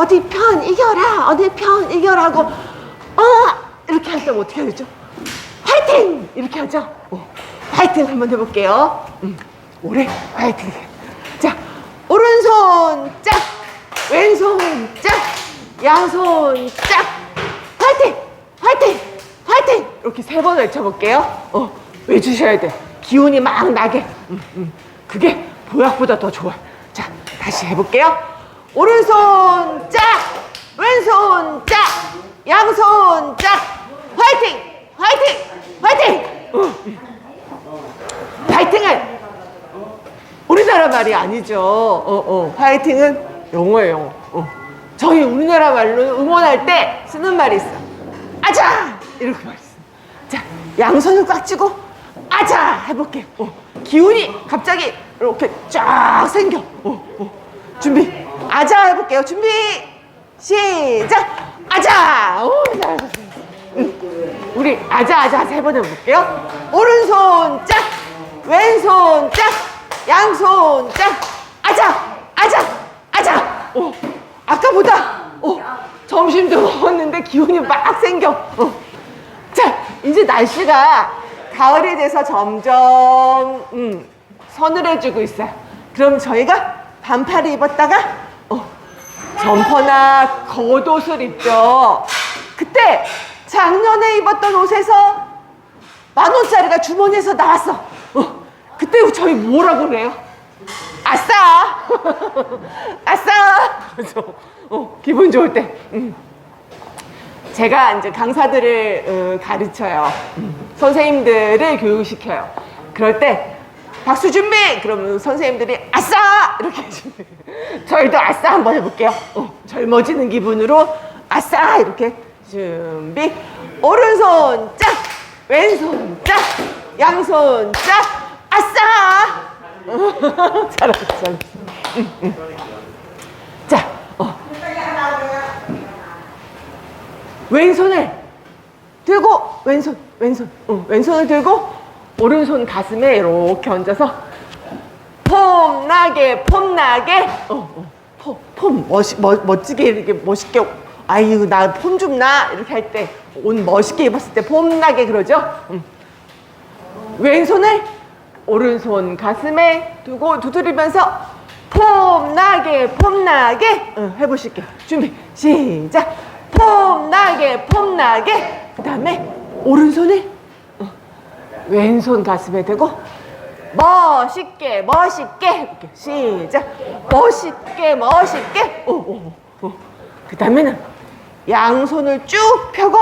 어디 편 이겨라 어디 편 이겨라고 어 이렇게 할 때 어떻게 하죠? 화이팅 이렇게 하죠. 어, 화이팅 한번 해볼게요. 음, 올해 화이팅. 자 오른손 짝 왼손 짝 양손 짝 화이팅 화이팅 화이팅 이렇게 세 번 외쳐볼게요. 어 외주셔야 돼. 기운이 막 나게. 음, 음. 그게 보약보다 더 좋아. 자 다시 해볼게요. 오른손 짝 왼손 짝 양손 짝 화이팅 화이팅 화이팅 어. 화이팅은 우리나라 말이 아니죠. 어, 어. 화이팅은 영어예요, 영어. 어. 저희 우리나라 말로 응원할 때 쓰는 말이 있어. 아자! 이렇게 말했어. 자, 양손을 꽉 쥐고, 아자! 해볼게. 어. 기운이 갑자기 이렇게 쫙 생겨. 어, 어. 준비. 아자! 해볼게요. 준비. 시작. 아자! 오. 응. 우리 아자, 아자 세 번 해볼게요. 오른손 짝! 왼손 짝! 양손 짝! 아자! 아자! 아자! 어, 아까보다 어, 점심도 먹었는데 기운이 막 생겨. 어. 자, 이제 날씨가 가을이 돼서 점점 음, 서늘해지고 있어요. 그럼 저희가 반팔을 입었다가 어, 점퍼나 겉옷을 입죠. 그때 작년에 입었던 옷에서 만 원짜리가 주머니에서 나왔어. 어, 그때 저희 뭐라고 그래요? 아싸! 아싸! 어, 기분 좋을 때. 음. 제가 이제 강사들을 어, 가르쳐요. 음. 선생님들을 교육시켜요. 그럴 때 박수 준비! 그러면 선생님들이 아싸! 이렇게 준비. 저희도 아싸 한번 해볼게요. 어, 젊어지는 기분으로 아싸! 이렇게 준비. 오른손 짝! 왼손 짝! 양손 짝! 아싸! 잘했어, 잘했어. 응, 응. 자, 어. 왼손을 들고 왼손, 왼손, 응, 왼손을 들고 오른손 가슴에 이렇게 얹어서 폼나게, 폼나게, 어, 어, 폼, 폼 멋, 멋, 멋지게 이렇게 멋있게. 아유, 나 폼 좀 나. 이렇게 할 때 옷 멋있게 입었을 때 폼나게 그러죠? 응. 왼손을 오른손 가슴에 두고 두드리면서 폼나게 폼나게 응, 해보실게요 준비 시작 폼나게 폼나게 그 다음에 오른손을 어, 왼손 가슴에 대고 멋있게 멋있게. 해볼게요 시작. 멋있게 멋있게. 오, 오, 오. 그 다음에는 양손을 쭉 펴고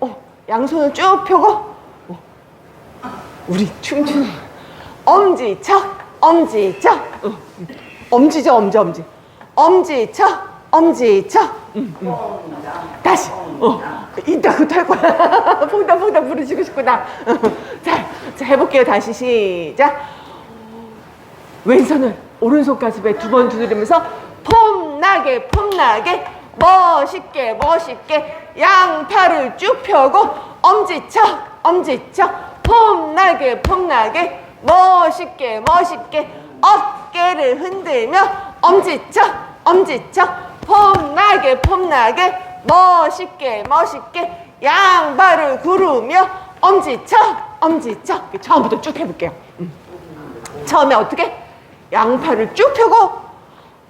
어, 양손을 쭉 펴고 우리 춤추는 엄지척 엄지척. 어, 엄지죠 엄지 엄지. 엄지척 엄지척. 음, 음. 다시. 어, 이따 할 거야. 퐁당 퐁당 부르시고 싶구나. 어, 자, 자 해볼게요. 다시 시작. 왼손을 오른손 가슴에 두 번 두드리면서 폼나게 폼나게 멋있게 멋있게 양팔을 쭉 펴고 엄지척 엄지척 폼나게 폼나게 멋있게 멋있게 어깨를 흔들며 엄지척 엄지척 폼나게 폼나게 멋있게 멋있게 양발을 구르며 엄지척 엄지척 처음부터 쭉 해볼게요. 음. 처음에 어떻게? 양팔을 쭉 펴고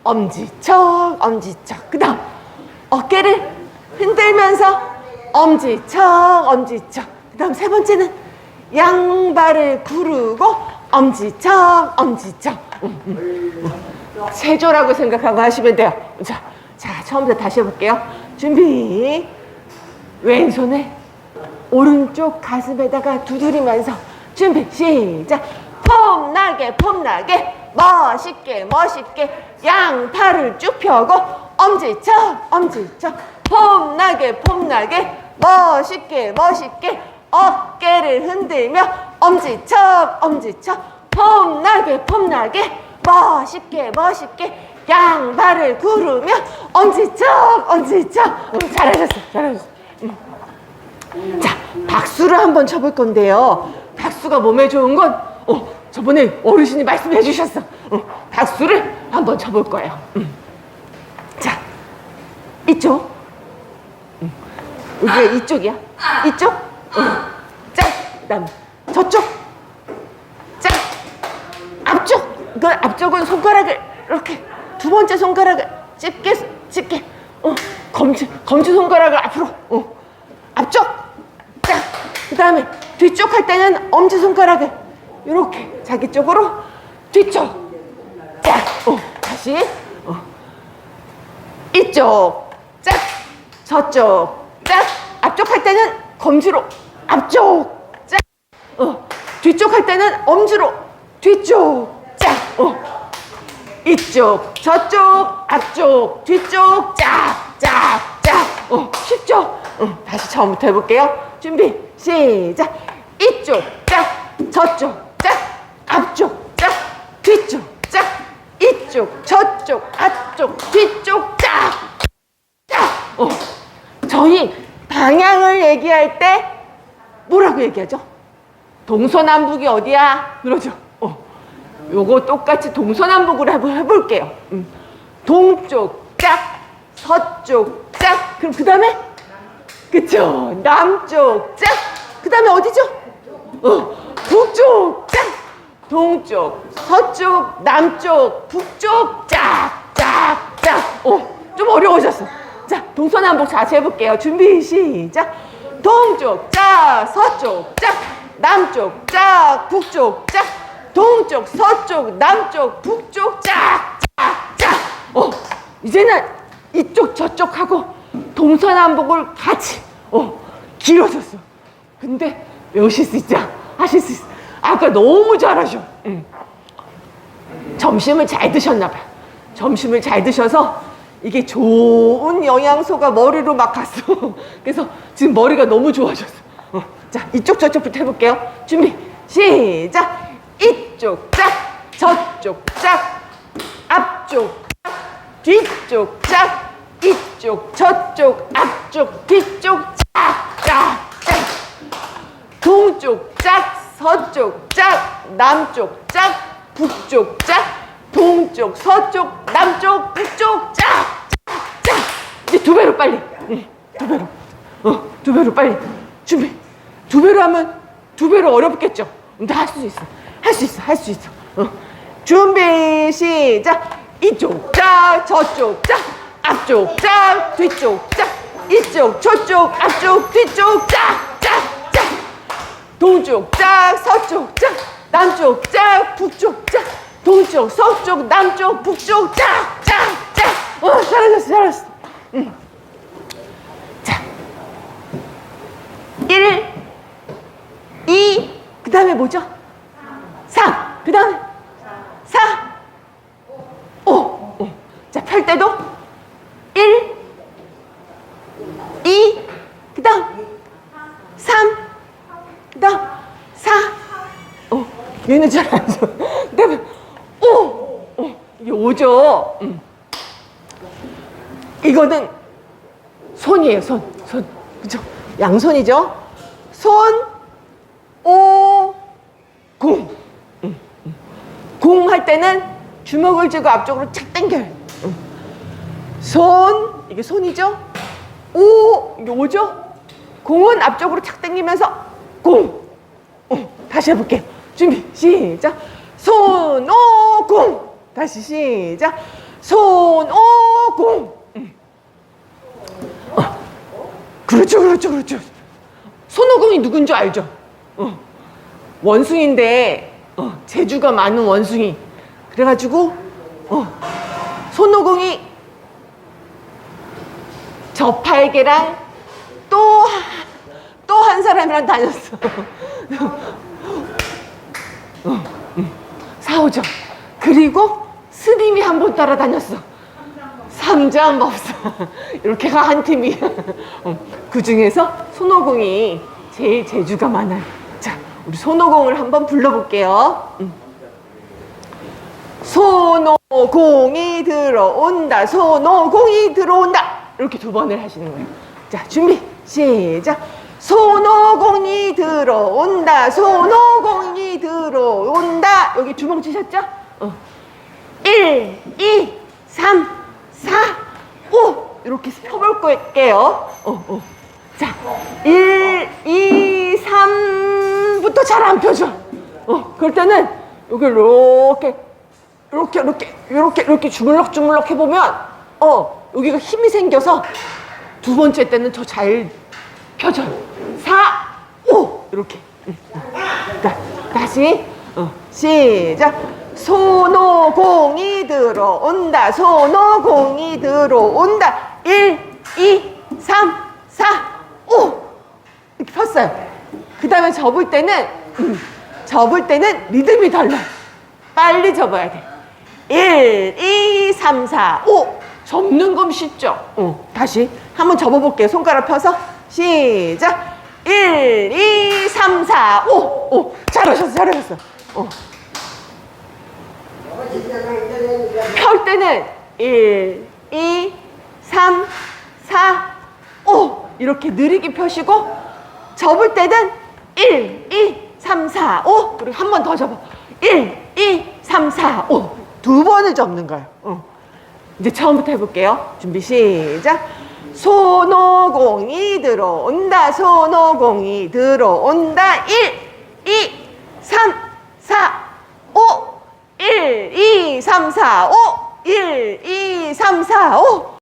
엄지척 엄지척 그 다음 어깨를 흔들면서 엄지척 엄지척 그 다음 세 번째는 양발을 구르고 엄지척 엄지척 음, 음. 세조라고 생각하고 하시면 돼요. 자, 자 처음부터 다시 해볼게요. 준비. 왼손을 오른쪽 가슴에다가 두드리면서 준비 시작. 폼나게 폼나게 멋있게 멋있게 양팔을 쭉 펴고 엄지척 엄지척. 폼나게 폼나게 멋있게 멋있게 어깨를 흔들며 엄지척 엄지척. 폼나게 폼나게 멋있게 멋있게 양발을 구르며 엄지척 엄지척. 음, 잘하셨어 잘하셨어. 음. 자 박수를 한번 쳐볼 건데요 박수가 몸에 좋은 건 어, 저번에 어르신이 말씀해 주셨어 어, 박수를 한번 쳐볼 거예요 음. 자 이쪽. 응. 여기가 이쪽이야. 이쪽. 응. 짝. 그다음 저쪽. 짝. 앞쪽. 그 앞쪽은 손가락을 이렇게 두 번째 손가락을 집게 집게. 어. 검지 검지 손가락을 앞으로. 어. 짝. 그다음에 뒤쪽 할 때는 엄지 손가락을 이렇게 자기 쪽으로 뒤쪽. 짝. 어. 다시. 어. 이쪽 짝 저쪽 짝 앞쪽 할 때는 검지로 앞쪽 짝 어. 뒤쪽 할 때는 엄지로 뒤쪽 짝 어 이쪽 저쪽 앞쪽 뒤쪽 짝 짝 짝 어. 쉽죠? 어. 다시 처음부터 해볼게요 준비 시작 이쪽 짝 저쪽 짝 앞쪽 짝 뒤쪽 짝 이쪽 저쪽 앞쪽 뒤쪽 짝 짝! 어. 저희 방향을 얘기할 때 뭐라고 얘기하죠? 동서남북이 어디야? 그러죠. 어. 요거 똑같이 동서남북으로 한번 해볼게요. 음. 동쪽 짝, 서쪽 짝, 그럼 그 다음에 그쵸? 남쪽 짝, 그 다음에 어디죠? 어. 북쪽 짝, 동쪽, 서쪽, 남쪽, 북쪽 짝, 짝, 짝. 어. 좀 어려우셨어. 자, 동서남북 자세 해볼게요. 준비, 시작. 동쪽, 짝, 서쪽, 짝, 남쪽, 짝, 북쪽, 짝, 동쪽, 서쪽, 남쪽, 북쪽, 짝, 짝, 짝. 어, 이제는 이쪽, 저쪽 하고 동서남북을 같이, 어, 길어졌어. 근데 외우실 수 있죠? 하실 수 있어. 아까 너무 잘하셔. 응. 점심을 잘 드셨나 봐요. 점심을 잘 드셔서 이게 좋은 영양소가 머리로 막 갔어. 그래서 지금 머리가 너무 좋아졌어. 어, 자, 이쪽 저쪽부터 해볼게요. 준비, 시작. 이쪽 짝, 저쪽 짝, 앞쪽 짝, 뒤쪽 짝, 이쪽 저쪽 앞쪽 뒤쪽. 동쪽 짝, 서쪽 짝, 남쪽 짝, 북쪽 짝, 동쪽, 서쪽, 남쪽, 북쪽 짝, 짝, 짝. 이제 두 배로 빨리. 응, 두 배로. 어, 두 배로 빨리. 준비. 두 배로 하면 두 배로 어렵겠죠? 근데 할 수 있어. 할 수 있어. 할 수 있어. 어. 준비, 시작. 이쪽 짝, 저쪽 짝, 앞쪽 짝, 뒤쪽 짝, 이쪽, 저쪽, 앞쪽, 뒤쪽 짝. 동쪽 짝, 서쪽 짝, 남쪽 짝, 북쪽 짝, 동쪽, 서쪽, 남쪽, 북쪽 짝, 짝, 짝. 어, 잘하셨어, 잘하셨어. 응. 자, 1, 2, 그 다음에 뭐죠? 3, 그 다음에 4, 5. 어. 자, 펼 때도 1, 2, 그 다음 3, 그다음 4. 어, 얘는 잘안 줘. 그다음에 5. 어, 이게 5죠. 음. 이거는 손이에요, 손. 손. 그죠? 양손이죠? 손, 오, 공. 음, 음. 공할 때는 주먹을 쥐고 앞쪽으로 착 당겨요. 음. 손, 이게 손이죠? 오, 이게 오죠? 공은 앞쪽으로 착 당기면서 공. 어, 다시 해볼게요. 준비, 시작. 손, 오, 공. 다시 시작. 손, 오, 공. 음. 어, 그렇죠, 그렇죠, 그렇죠. 손오공이 누군지 알죠? 어. 원숭인데 어, 재주가 많은 원숭이. 그래가지고 어, 손오공이 저팔계랑 또 또 한 사람이랑 다녔어. 어, 음, 사오죠. 그리고 스님이 한 번 따라다녔어. 삼장법사. 이렇게가 한 팀이. 그 중에서 손오공이 제일 재주가 많아요. 자, 우리 손오공을 한번 불러볼게요. 음. 손오공이 들어온다. 손오공이 들어온다. 이렇게 두 번을 하시는 거예요. 자, 준비, 시작. 손오공이 들어온다. 손오공이 들어온다. 여기 주먹 쥐셨죠? 어. 1, 2, 3, 4, 5. 이렇게 펴볼 거예요. 어, 어. 자, 1, 2, 3부터 잘 안 펴져. 어, 그럴 때는 여기 이렇게, 이렇게, 이렇게, 이렇게, 이렇게 주물럭주물럭 해보면, 어, 여기가 힘이 생겨서 두 번째 때는 더잘 펴져요. 4, 5, 이렇게. 자, 다시, 어, 시작. 손오공이 들어온다. 손오공이 들어온다. 1, 2, 3, 4, 5. 이렇게 폈어요. 그 다음에 접을 때는, 음, 접을 때는 리듬이 달라요. 빨리 접어야 돼. 1, 2, 3, 4, 5. 접는 건 쉽죠? 어, 다시. 한번 접어볼게요. 손가락 펴서. 시작. 1, 2, 3, 4, 5. 오, 잘하셨어, 잘하셨어. 어. 펼 때는 1, 2, 3, 4, 5 이렇게 느리게 펴시고 접을 때는 1, 2, 3, 4, 5 그리고 한 번 더 접어. 1, 2, 3, 4, 5 두 번을 접는 거예요 어. 이제 처음부터 해볼게요. 준비 시작 손오공이 들어온다 손오공이 들어온다. 1, 2, 3, 4, 5 1, 2, 3, 4, 5 1, 2, 3, 4, 5